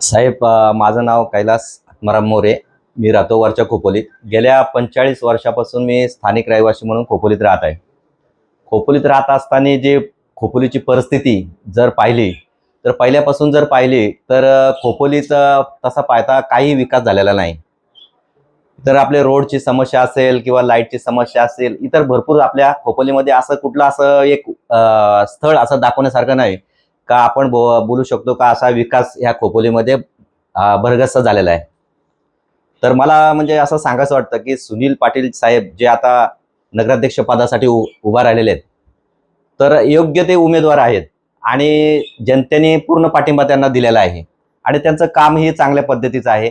साहेब माझं नाव कैलास आत्माराम मोरे. मी राहतो वरच्या खोपोलीत. गेल्या पंचेचाळीस वर्षापासून मी स्थानिक रहिवासी म्हणून खोपोलीत राहत आहे. खोपोलीत राहत असताना जे खोपोलीची परिस्थिती जर पाहिली तर पहिल्यापासून जर पाहिली तर खोपोलीचा तसा पाहता काही विकास झालेला नाही. तर आपले रोडची समस्या असेल किंवा लाईटची समस्या असेल इतर भरपूर आपल्या खोपोलीमध्ये असं कुठलं असं एक स्थळ असं दाखवण्यासारखं नाही. का आपण बो बोलू शकतो का असा विकास ह्या खोपोलीमध्ये भरगस्त झालेला आहे? तर मला म्हणजे असं सांगायचं वाटतं की सुनील पाटील साहेब जे आता नगराध्यक्ष पदासाठी उ उभा राहिलेले आहेत तर योग्य ते उमेदवार आहेत आणि जनतेने पूर्ण पाठिंबा त्यांना दिलेला आहे. आणि त्यांचं कामही चांगल्या पद्धतीचं आहे.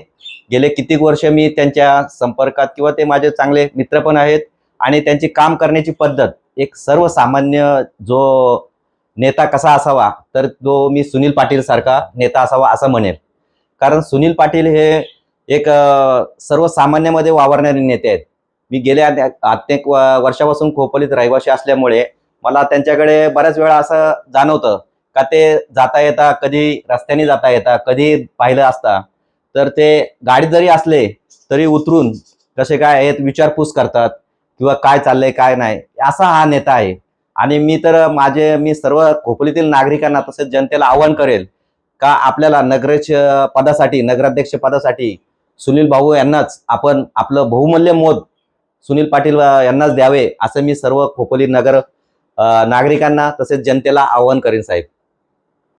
गेले कितीक वर्ष मी त्यांच्या संपर्कात किंवा ते माझे चांगले मित्र पण आहेत आणि त्यांची काम करण्याची पद्धत एक सर्वसामान्य जो नेता कसा असावा तर तो मी सुनील पाटील सारखा नेता असावा असं म्हणेल. कारण सुनील पाटील हे एक सर्वसामान्यामध्ये वावरणारे नेते आहेत. मी गेल्या अत्येक व- वर्षापासून खोपलीत रहिवासी असल्यामुळे मला त्यांच्याकडे बऱ्याच वेळा असं जाणवतं का ते जाता येता कधी रस्त्याने जाता येता कधी पाहिलं असता तर ते गाडीत जरी असले तरी उतरून कसे काय आहेत विचारपूस करतात किंवा काय चाललंय काय नाही असा हा नेता आहे. आणि मी तर माझे मी सर्व खोपोलीतील नागरिकांना तसेच जनतेला आवाहन करेल का आपल्याला नगराध्यक्ष पदासाठी नगराध्यक्ष पदासाठी सुनील भाऊ यांनाच आपण आपलं बहुमूल्य मत सुनील पाटील यांनाच द्यावे असं मी सर्व खोपोली नगर नागरिकांना तसेच जनतेला आवाहन करेन साहेब.